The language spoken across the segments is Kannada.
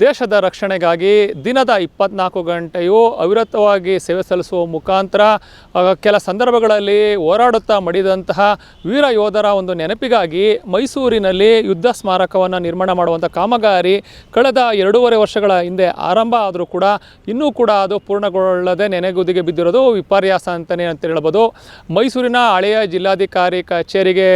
ದೇಶದ ರಕ್ಷಣೆಗಾಗಿ ದಿನದ ಇಪ್ಪತ್ನಾಲ್ಕು ಗಂಟೆಯೂ ಅವಿರತವಾಗಿ ಸೇವೆ ಸಲ್ಲಿಸುವ ಮುಖಾಂತರ ಕೆಲ ಸಂದರ್ಭಗಳಲ್ಲಿ ಹೋರಾಡುತ್ತಾ ಮಡಿದಂತಹ ವೀರ ಯೋಧರ ಒಂದು ನೆನಪಿಗಾಗಿ ಮೈಸೂರಿನಲ್ಲಿ ಯುದ್ಧ ಸ್ಮಾರಕವನ್ನು ನಿರ್ಮಾಣ ಮಾಡುವಂಥ ಕಾಮಗಾರಿ ಕಳೆದ ಎರಡೂವರೆ ವರ್ಷಗಳ ಹಿಂದೆ ಆರಂಭ. ಆದರೂ ಕೂಡ ಇನ್ನೂ ಕೂಡ ಅದು ಪೂರ್ಣಗೊಳ್ಳದೆ ನೆನೆಗುದಿಗೆ ಬಿದ್ದಿರೋದು ವಿಪರ್ಯಾಸ ಅಂತಲೇ ಅಂತ ಹೇಳ್ಬೋದು. ಮೈಸೂರಿನ ಹಳೆಯ ಜಿಲ್ಲಾಧಿಕಾರಿ ಕಚೇರಿಗೆ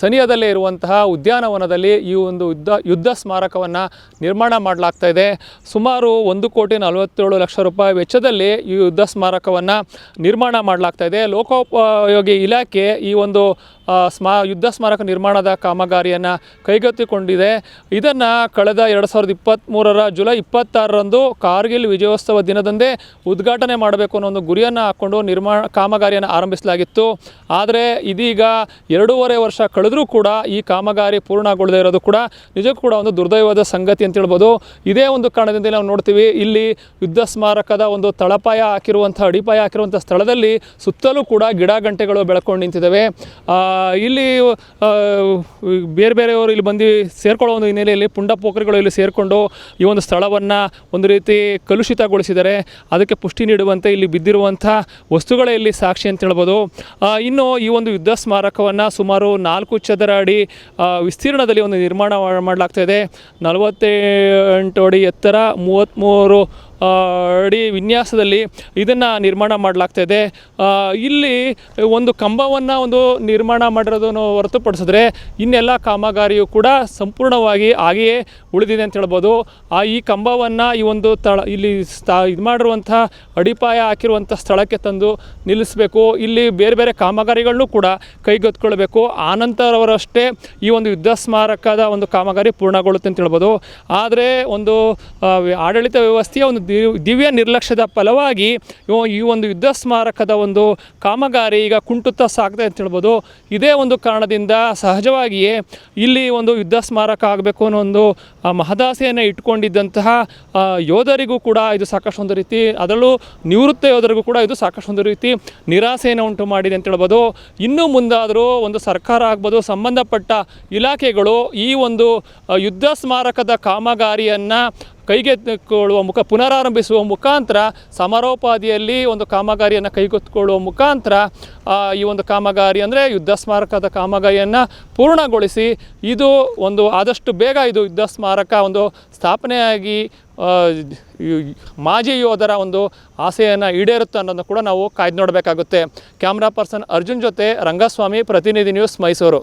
ಸನಿಹದಲ್ಲೇ ಇರುವಂತಹ ಉದ್ಯಾನವನದಲ್ಲಿ ಈ ಒಂದು ಯುದ್ಧ ಯುದ್ಧ ಸ್ಮಾರಕವನ್ನು ನಿರ್ಮಾಣ ಮಾಡಲಾಗ್ತಾ ಇದೆ. ಸುಮಾರು ಒಂದು ಕೋಟಿ ನಲವತ್ತೇಳು ಲಕ್ಷ ರೂಪಾಯಿ ವೆಚ್ಚದಲ್ಲಿ ಈ ಯುದ್ಧ ಸ್ಮಾರಕವನ್ನು ನಿರ್ಮಾಣ ಮಾಡಲಾಗ್ತಾ ಇದೆ. ಲೋಕೋಪಯೋಗಿ ಇಲಾಖೆ ಈ ಒಂದು ಸ್ಮಾ, ಯುದ್ಧ ಸ್ಮಾರಕ ನಿರ್ಮಾಣದ ಕಾಮಗಾರಿಯನ್ನು ಕೈಗೆತ್ತಿಕೊಂಡಿದೆ. ಇದನ್ನು ಕಳೆದ ಎರಡು ಸಾವಿರದ ಇಪ್ಪತ್ತ್ಮೂರರ ಜುಲೈ ಇಪ್ಪತ್ತಾರರಂದು ಕಾರ್ಗಿಲ್ ವಿಜಯೋತ್ಸವ ದಿನದಂದೇ ಉದ್ಘಾಟನೆ ಮಾಡಬೇಕು ಅನ್ನೋ ಒಂದು ಗುರಿಯನ್ನು ಹಾಕ್ಕೊಂಡು ನಿರ್ಮಾಣ, ಕಾಮಗಾರಿಯನ್ನು ಆರಂಭಿಸಲಾಗಿತ್ತು. ಆದರೆ ಇದೀಗ ಎರಡೂವರೆ ವರ್ಷ ಕಳೆದರೂ ಕೂಡ ಈ ಕಾಮಗಾರಿ ಪೂರ್ಣಗೊಳ್ಳದೇ ಇರೋದು ಕೂಡ ನಿಜಕ್ಕೂ ಕೂಡ ಒಂದು ದುರ್ದೈವದ ಸಂಗತಿ ಅಂತ ಹೇಳ್ಬೋದು. ಇದೇ ಒಂದು ಕಾರಣದಿಂದ ನಾವು ನೋಡ್ತೀವಿ, ಇಲ್ಲಿ ಯುದ್ಧ ಸ್ಮಾರಕದ ಒಂದು ತಳಪಾಯ ಹಾಕಿರುವಂಥ ಅಡಿಪಾಯ ಹಾಕಿರುವಂಥ ಸ್ಥಳದಲ್ಲಿ ಸುತ್ತಲೂ ಕೂಡ ಗಿಡ ಗಂಟೆಗಳು ಬೆಳ್ಕೊಂಡು ನಿಂತಿದ್ದಾವೆ. ಇಲ್ಲಿ ಬೇರೆ ಬೇರೆಯವರು ಇಲ್ಲಿ ಬಂದು ಸೇರ್ಕೊಳ್ಳೋ ಒಂದು ಹಿನ್ನೆಲೆಯಲ್ಲಿ ಪುಂಡ ಪೋಖರಿಗಳು ಇಲ್ಲಿ ಸೇರಿಕೊಂಡು ಈ ಒಂದು ಸ್ಥಳವನ್ನು ಒಂದು ರೀತಿ ಕಲುಷಿತಗೊಳಿಸಿದ್ದಾರೆ ಅದಕ್ಕೆ ಪುಷ್ಟಿ ನೀಡುವಂತೆ ಇಲ್ಲಿ ಬಿದ್ದಿರುವಂಥ ವಸ್ತುಗಳೇ ಇಲ್ಲಿ ಸಾಕ್ಷಿ ಅಂತ ಹೇಳ್ಬೋದು. ಇನ್ನು ಈ ಒಂದು ಯುದ್ಧ ಸ್ಮಾರಕವನ್ನು ಸುಮಾರು ನಾಲ್ಕು ಚದರ ಅಡಿ ವಿಸ್ತೀರ್ಣದಲ್ಲಿ ಒಂದು ನಿರ್ಮಾಣ ಮಾಡಲಾಗ್ತಾ ಇದೆ. ನಲವತ್ತೆಂಟು ಅಡಿ ಎತ್ತರ ಮೂವತ್ತ್ಮೂರು ಅಡಿ ವಿನ್ಯಾಸದಲ್ಲಿ ಇದನ್ನು ನಿರ್ಮಾಣ ಮಾಡಲಾಗ್ತಾ ಇದೆ. ಇಲ್ಲಿ ಒಂದು ಕಂಬವನ್ನು ಒಂದು ನಿರ್ಮಾಣ ಮಾಡಿರೋದನ್ನು ಹೊರತುಪಡಿಸಿದ್ರೆ ಇನ್ನೆಲ್ಲ ಕಾಮಗಾರಿಯು ಕೂಡ ಸಂಪೂರ್ಣವಾಗಿ ಹಾಗೆಯೇ ಉಳಿದಿದೆ ಅಂತ ಹೇಳ್ಬೋದು. ಆ, ಈ ಕಂಬವನ್ನು ಈ ಒಂದು ತಳ, ಇಲ್ಲಿ ಸ್ಥಾ, ಇದು ಮಾಡಿರುವಂಥ ಅಡಿಪಾಯ ಹಾಕಿರುವಂಥ ಸ್ಥಳಕ್ಕೆ ತಂದು ನಿಲ್ಲಿಸಬೇಕು. ಇಲ್ಲಿ ಬೇರೆ ಬೇರೆ ಕಾಮಗಾರಿಗಳನ್ನೂ ಕೂಡ ಕೈಗೆತ್ತಿಕೊಳ್ಬೇಕು. ಆನಂತರವರಷ್ಟೇ ಈ ಒಂದು ಯುದ್ಧ ಸ್ಮಾರಕದ ಒಂದು ಕಾಮಗಾರಿ ಪೂರ್ಣಗೊಳ್ಳುತ್ತೆ ಅಂತ ಹೇಳ್ಬೋದು. ಆದರೆ ಒಂದು ಆಡಳಿತ ವ್ಯವಸ್ಥೆಯ ಒಂದು ದಿವ್ಯ ನಿರ್ಲಕ್ಷ್ಯದ ಫಲವಾಗಿ ಈ ಒಂದು ಯುದ್ಧ ಸ್ಮಾರಕದ ಒಂದು ಕಾಮಗಾರಿ ಈಗ ಕುಂಟುತ್ತಾ ಸಾಗ್ತಾ ಅಂತ ಹೇಳ್ಬೋದು. ಇದೇ ಒಂದು ಕಾರಣದಿಂದ ಸಹಜವಾಗಿಯೇ ಇಲ್ಲಿ ಒಂದು ಯುದ್ಧ ಸ್ಮಾರಕ ಆಗಬೇಕು ಅನ್ನೋ ಒಂದು ಮಹದಾಸೆಯನ್ನು ಇಟ್ಕೊಂಡಿದ್ದಂತಹ ಯೋಧರಿಗೂ ಕೂಡ ಇದು ಸಾಕಷ್ಟು ಒಂದು ರೀತಿ, ಅದರಲ್ಲೂ ನಿವೃತ್ತ ಯೋಧರಿಗೂ ಕೂಡ ಇದು ಸಾಕಷ್ಟು ಒಂದು ರೀತಿ ನಿರಾಸೆಯನ್ನು ಉಂಟು ಮಾಡಿದೆ ಅಂತ ಹೇಳ್ಬೋದು. ಇನ್ನೂ ಮುಂದಾದರೂ ಒಂದು ಸರ್ಕಾರ ಆಗ್ಬೋದು, ಸಂಬಂಧಪಟ್ಟ ಇಲಾಖೆಗಳು ಈ ಒಂದು ಯುದ್ಧ ಸ್ಮಾರಕದ ಕಾಮಗಾರಿಯನ್ನು ಕೈಗೆತ್ತಿಕೊಳ್ಳುವ ಮುಖ, ಪುನರಾರಂಭಿಸುವ ಮುಖಾಂತರ ಸಮಾರೋಪಾದಿಯಲ್ಲಿ ಒಂದು ಕಾಮಗಾರಿಯನ್ನು ಕೈಗೆತ್ತಿಕೊಳ್ಳುವ ಮುಖಾಂತರ ಈ ಒಂದು ಕಾಮಗಾರಿ ಅಂದರೆ ಯುದ್ಧ ಸ್ಮಾರಕದ ಕಾಮಗಾರಿಯನ್ನು ಪೂರ್ಣಗೊಳಿಸಿ, ಇದು ಒಂದು ಆದಷ್ಟು ಬೇಗ ಇದು ಯುದ್ಧ ಸ್ಮಾರಕ ಒಂದು ಸ್ಥಾಪನೆಯಾಗಿ ಮಾಜಿ ಯೋಧರ ಒಂದು ಆಸೆಯನ್ನು ಈಡೇರುತ್ತೆ ಅನ್ನೋದನ್ನು ಕೂಡ ನಾವು ಕಾಯ್ದು ನೋಡಬೇಕಾಗುತ್ತೆ. ಕ್ಯಾಮ್ರಾ ಪರ್ಸನ್ ಅರ್ಜುನ್ ಜೊತೆ ರಂಗಸ್ವಾಮಿ, ಪ್ರತಿನಿಧಿ ನ್ಯೂಸ್ ಮೈಸೂರು.